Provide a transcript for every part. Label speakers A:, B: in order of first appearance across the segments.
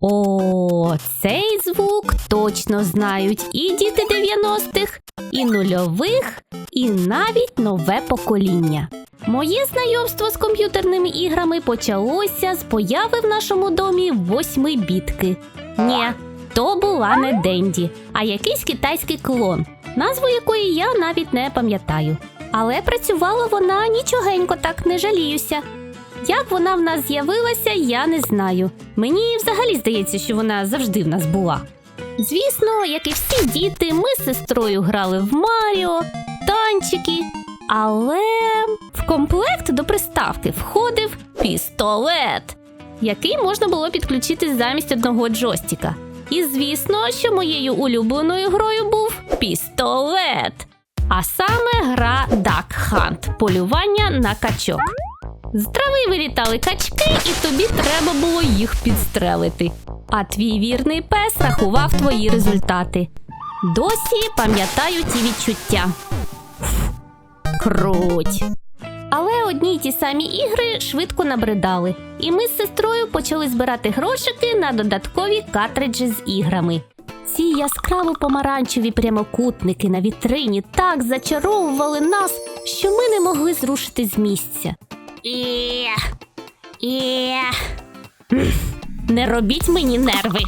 A: О, цей звук точно знають і діти 90-х, і нульових, і навіть нове покоління. Моє знайомство з комп'ютерними іграми почалося з появи в нашому домі восьмибітки. Ні, то була не Денді, а якийсь китайський клон, назву якої я навіть не пам'ятаю. Але працювала вона нічогенько, так не жаліюся. Як вона в нас з'явилася, я не знаю. Мені взагалі здається, що вона завжди в нас була. Звісно, як і всі діти, ми з сестрою грали в Маріо, танчики. Але в комплект до приставки входив пістолет, який можна було підключити замість одного джойстика. І звісно, що моєю улюбленою грою був пістолет. А саме гра Duck Hunt – полювання на качок. З трави вилітали качки, і тобі треба було їх підстрелити. А твій вірний пес рахував твої результати. Досі пам'ятаю ті відчуття. Круть. Але одні й ті самі ігри швидко набридали, і ми з сестрою почали збирати грошики на додаткові картриджі з іграми. Ці яскраво помаранчеві прямокутники на вітрині так зачаровували нас, що ми не могли зрушити з місця. Є. Є. Не робіть мені нерви.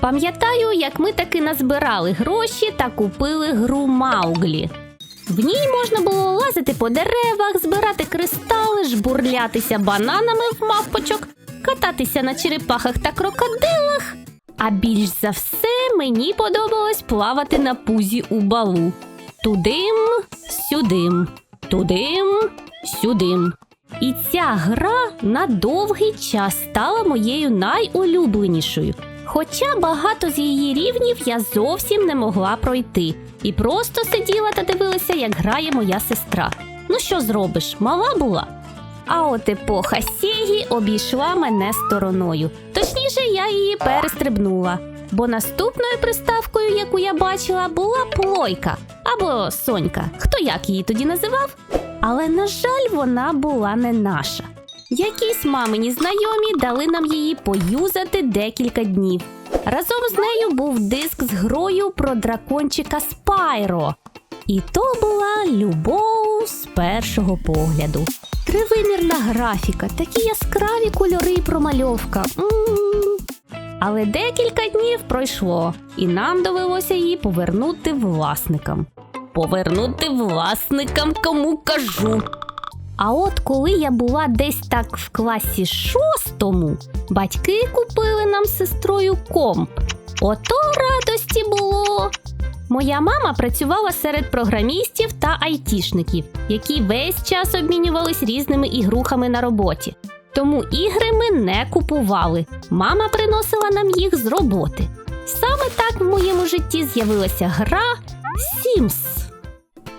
A: Пам'ятаю, як ми таки назбирали гроші та купили гру Мауглі. В ній можна було лазити по деревах, збирати кристали, жбурлятися бананами в мавпочок, кататися на черепахах та крокодилах. А більш за все мені подобалось плавати на пузі у балу. Тудим, сюдим, тудим, сюдим. І ця гра на довгий час стала моєю найулюбленішою. Хоча багато з її рівнів я зовсім не могла пройти і просто сиділа та дивилася, як грає моя сестра. Ну що зробиш, мала була. А от епоха Сегі обійшла мене стороною. Точніше, я її перестрибнула. Бо наступною приставкою, яку я бачила, була плойка або Сонька. Хто як її тоді називав? Але, на жаль, вона була не наша. Якісь мамині знайомі дали нам її поюзати декілька днів. Разом з нею був диск з грою про дракончика Спайро. І то була любов з першого погляду. Тривимірна графіка, такі яскраві кольори і промальовка. М. Але декілька днів пройшло, і нам довелося її повернути власникам. Повернути власникам, кому кажу. А от коли я була десь так в класі шостому, батьки купили нам з сестрою комп. Ото радості було. Моя мама працювала серед програмістів та айтішників, які весь час обмінювались різними ігрухами на роботі. Тому ігри ми не купували. Мама приносила нам їх з роботи. Саме так в моєму житті з'явилася гра Sims.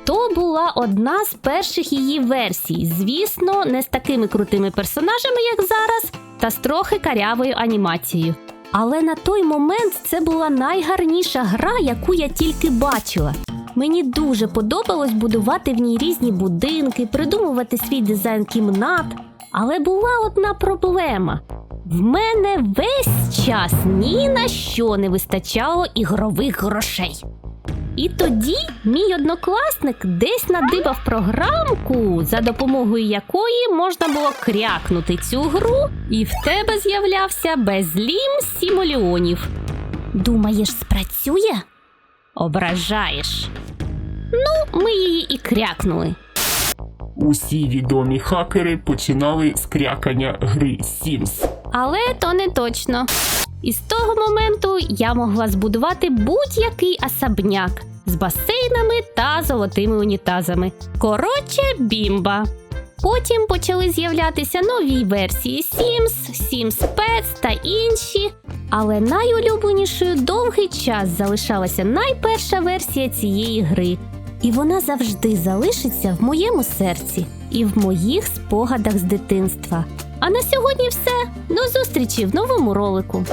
A: То була одна з перших її версій, звісно, не з такими крутими персонажами, як зараз, та з трохи карявою анімацією. Але на той момент це була найгарніша гра, яку я тільки бачила. Мені дуже подобалось будувати в ній різні будинки, придумувати свій дизайн кімнат. Але була одна проблема: в мене весь час ні на що не вистачало ігрових грошей. І тоді мій однокласник десь надибав програмку, за допомогою якої можна було крякнути цю гру, і в тебе з'являвся безлім сімоліонів. Думаєш, спрацює? Ображаєш. Ну, ми її і крякнули.
B: Усі відомі хакери починали з крякання гри Sims.
A: Але то не точно. І з того моменту я могла збудувати будь-який особняк з басейнами та золотими унітазами. Коротше, бімба. Потім почали з'являтися нові версії Sims, Sims Pets та інші. Але найулюбленішою довгий час залишалася найперша версія цієї гри. І вона завжди залишиться в моєму серці і в моїх спогадах з дитинства. А на сьогодні все. До зустрічі в новому ролику.